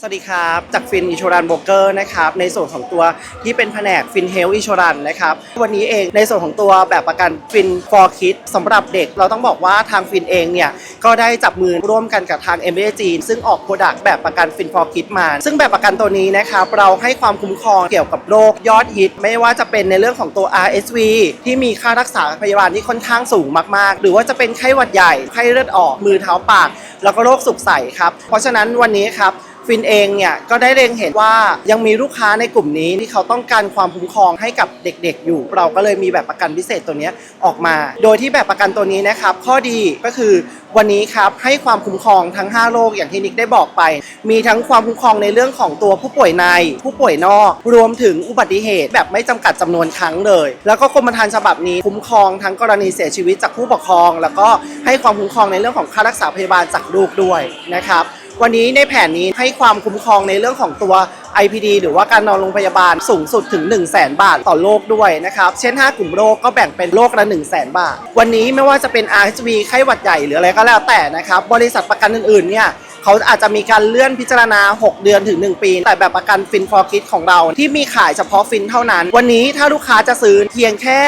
สวัสดีครับ จากฟินอิชรันโบเกอร์นะครับในส่วนของตัวที่เป็นแผนกฟินเฮลอิชรันนะครับวันนี้เองในส่วนของตัวแบบประกันฟิน for Kids สำหรับเด็ก เราต้องบอกว่าทางฟินเองเนี่ยก็ได้จับมือร่วมกันกับทาง m อ a จีนซึ่งออกโปรดักต์แบบประกันฟิน for Kids มา ซึ่งแบบประกันตัวนี้นะครับเราให้ความคุ้มครองเกี่ยวกับโรคยอดฮิต ไม่ว่าจะเป็นในเรื่องของตัว RSV ที่มีค่ารักษาพยาบาลที่ค่อนข้างสูงมากๆ หรือว่าจะเป็นไข้หวัดใหญ่ไข้เลือดออกมือเท้าปาก แล้วก็โรคสุกใสครับเพราะฉะนั้นวันนี้ครับ ฟินเองเนี่ยก็ได้เล็งเห็นว่ายังมีลูกค้าในกลุ่มนี้ที่เขาต้องการความคุ้มครองให้กับเด็กๆ อยู่ เราก็เลยมีแบบประกันพิเศษตัวนี้ออกมา โดยที่แบบประกันตัวนี้นะครับข้อดีก็คือวันนี้ครับให้ความคุ้มครองทั้ง 5 โรคอย่างที่นิกได้บอกไป มีทั้งความคุ้มครองในเรื่องของตัวผู้ป่วยใน ผู้ป่วยนอก รวมถึงอุบัติเหตุแบบไม่จำกัดจำนวนครั้งเลย แล้วก็กรมธรรม์ฉบับนี้คุ้มครองทั้งกรณีเสียชีวิตจากผู้ปกครอง แล้วก็ให้ความคุ้มครองในเรื่องของค่ารักษาพยาบาลจากลูกด้วยนะครับ วันนี้ในแผนนี้ให้ความคุ้มครองในเรื่องของตัว IPD หรือว่าการนอนโรงพยาบาลสูงสุดถึง 1 0 0 0 0แบาทต่อโรคด้วยนะครับ เช่น 5 กลุ่มโรคก็แบ่งเป็นโรคละ 1 0 0 0 0แบาท วันนี้ไม่ว่าจะเป็น RHV ไข้หวัดใหญ่หรืออะไรก็แล้วแต่นะครับ บริษัทประกันอื่นๆเนี่ยเขาอาจจะมีการเลื่อนพิจารณา 6 เดือนถึง 1 ปี แต่แบบประกันฟินฟอร์คิดของเรา ที่มีขายเฉพาะฟินเท่านั้น วันนี้ถ้าลูกค้าจะซื้อเพียงแค่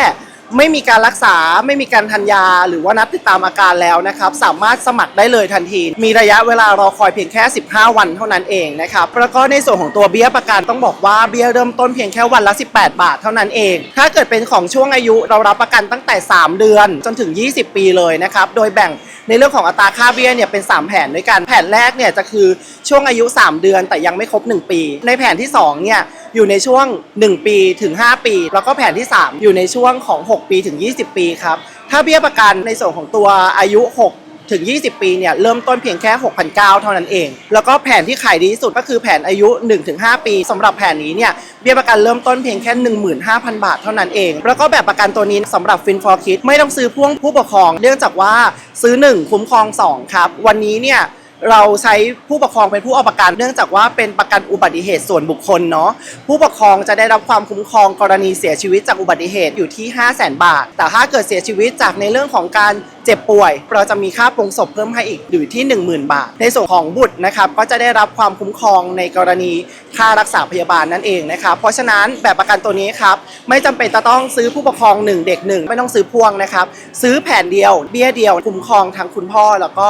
ไม่มีการรักษาไม่มีการทันยา หรือว่านัดติดตามอาการแล้วนะครับ สามารถสมัครได้เลยทันที มีระยะเวลารอคอยเพียงแค่ 15 วันเท่านั้นเองนะครับแล้วก็ในส่วนของตัวเบี้ยประกันต้องบอกว่าเบี้ยเริ่มต้นเพียงแค่วันละ 18 บาทเท่านั้นเอง ถ้าเกิดเป็นของช่วงอายุเรารับประกันตั้งแต่ 3 เดือนจนถึง 20 ปีเลยนะครับโดยแบ่ง ในเรื่องของอัตราค่าเบี้ยเนี่ยเป็น 3 แผนด้วยกันแผนแรกเนี่ยจะคือช่วงอายุ 3 เดือนแต่ยังไม่ครบ 1 ปี ในแผนที่2เนี่ยอยู่ในช่วง 1 ปีถึง 5 ปี แล้วก็แผนที่ 3 อยู่ในช่วงของ 6 ปีถึง 20 ปีครับถ้าเบี้ยประกันในส่วนของตัวอายุ 6 ถึง 20 ปีเนี่ยเริ่มต้นเพียงแค่6,900เท่านั้นเอง แล้วก็แผนที่ขายดีที่สุดก็คือแผนอายุ 1-5 ปีสำหรับแผนนี้เนี่ยเบี้ยประกันเริ่มต้นเพียงแค่ 15,000 บาทเท่านั้นเอง แล้วก็แบบประกันตัวนี้สำหรับฟินฟอร์คิดไม่ต้องซื้อพ่วงผู้ปกครองเนื่องจากว่าซื้อ 1 คุ้มครอง 2 ครับ วันนี้เนี่ยเราใช้ผู้ปกครองเป็นผู้เอาประกันเนื่องจากว่าเป็นประกันอุบัติเหตุส่วนบุคคลเนาะผู้ปกครองจะได้รับความคุ้มครองกรณีเสียชีวิตจากอุบัติเหตุอยู่ที่ 5 0 0 0 0 0 บาท แต่ถ้าเกิดเสียชีวิตจากในเรื่องของการเจ็บป่วย เราจะมีค่าปรงศพเพิ่มให้อีกอยู่ที่ 10,000 บาท ในส่วนของบุตรนะครับก็จะได้รับความคุ้มครองในกรณีค่ารักษาพยาบาลนั่นเองนะครับเพราะฉะนั้นแบบประกันตัวนี้ครับไม่จำเป็นจะต้องซื้อผู้ปกครอง 1 เด็ก 1 ไม่ต้องซื้อพ่วงนะครับซื้อแผ่นเดียวเบี้ยเดียวคุ้มครองทั้งคุณพ่อแล้วก็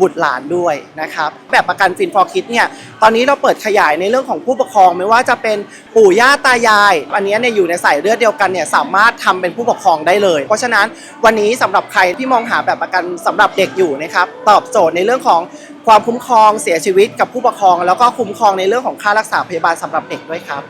บุตรหลานด้วยนะครับแบบประกันฟินฟอร์คิดเนี่ยตอนนี้เราเปิดขยายในเรื่องของผู้ปกครองไม่ว่าจะเป็นปู่ย่าตายาย อันนี้เนี่ยอยู่ในสายเลือดเดียวกันเนี่ยสามารถทำเป็นผู้ปกครองได้เลย เพราะฉะนั้นวันนี้สำหรับใครที่มองหาแบบประกันสำหรับเด็กอยู่นะครับตอบโจทย์ในเรื่องของความคุ้มครองเสียชีวิตกับผู้ปกครอง แล้วก็คุ้มครองในเรื่องของค่ารักษาพยาบาลสำหรับเด็กด้วยครับ